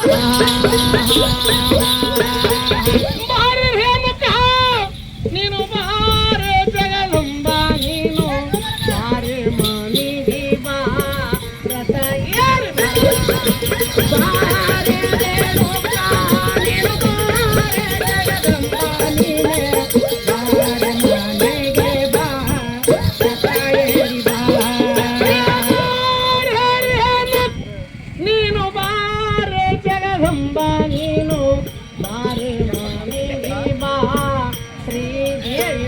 Thank you.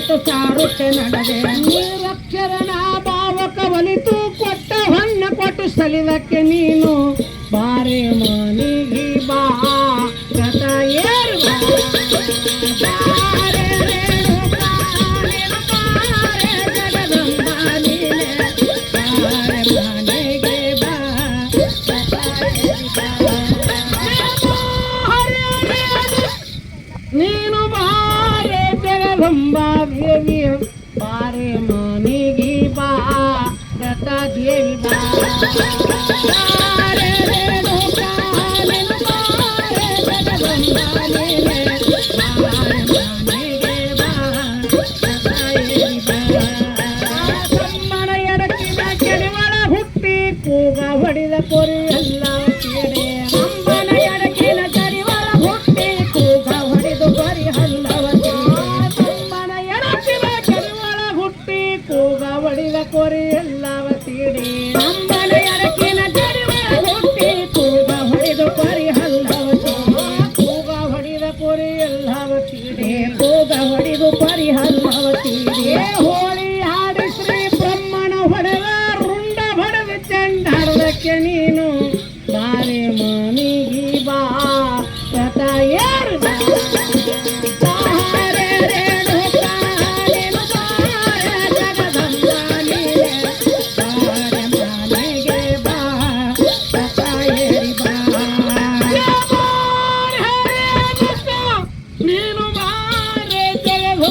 ಬಿಟ್ಟು ಸಾರುತ್ತೆ ನನಗೆ ಭಾವಕ ಒಲಿತು ಕೊಟ್ಟ ಹಣ್ಣ ಕೊಟ್ಟು ಸಲಿವಕ್ಕೆ ನೀನು. ಬಾರೆ ಮಾನಿಗಿ ಬಾ ಕಥ ಏರು દેવી પારે મની ગી બા દેવી બા. வடில கோரி எல்லாவ தீடி நம்மளை அடக்கி